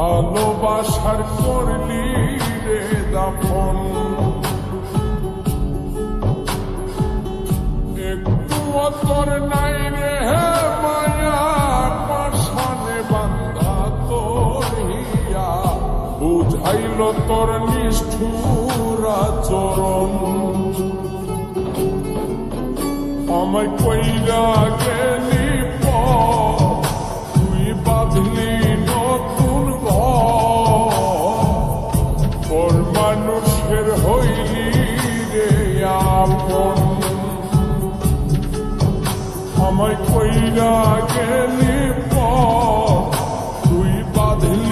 ভালোবাসার করলি রে দাফন। একটু তোর নাই রে মায়া পাশানে বান্ধা তোর হিয়া বুঝাইল তোর নিষ্ঠুরা চরণ আমায় কইরা গেলি আপন আমায় কইরা গেলি তুই বাঁধলি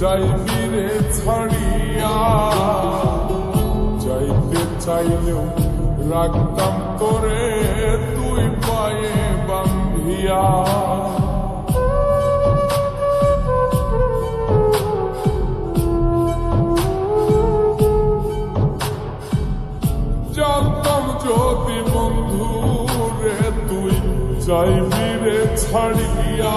যাইবি রে ছাড়িয়া, যাইতে চাইলেও রাখতাম তোরে তুই পায়ে বান্ধিয়া। জানতাম যদি বন্ধু রে, তুই যাইবি রে ছাড়িয়া।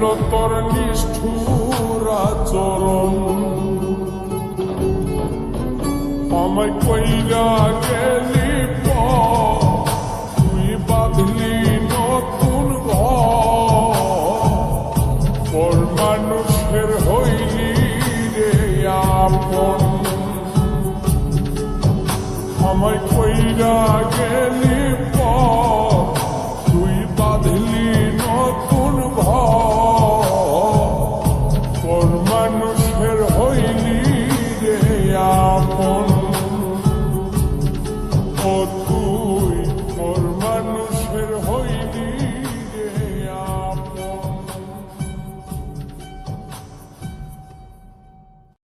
বুঝাইল তোর নিষ্ঠুর আচরণ। আমায় কইরা গেলি তুই বাঁধলি নতুন ঘর মানুষের হইলি রে আপন। আমায় কইরা গেলি Oh.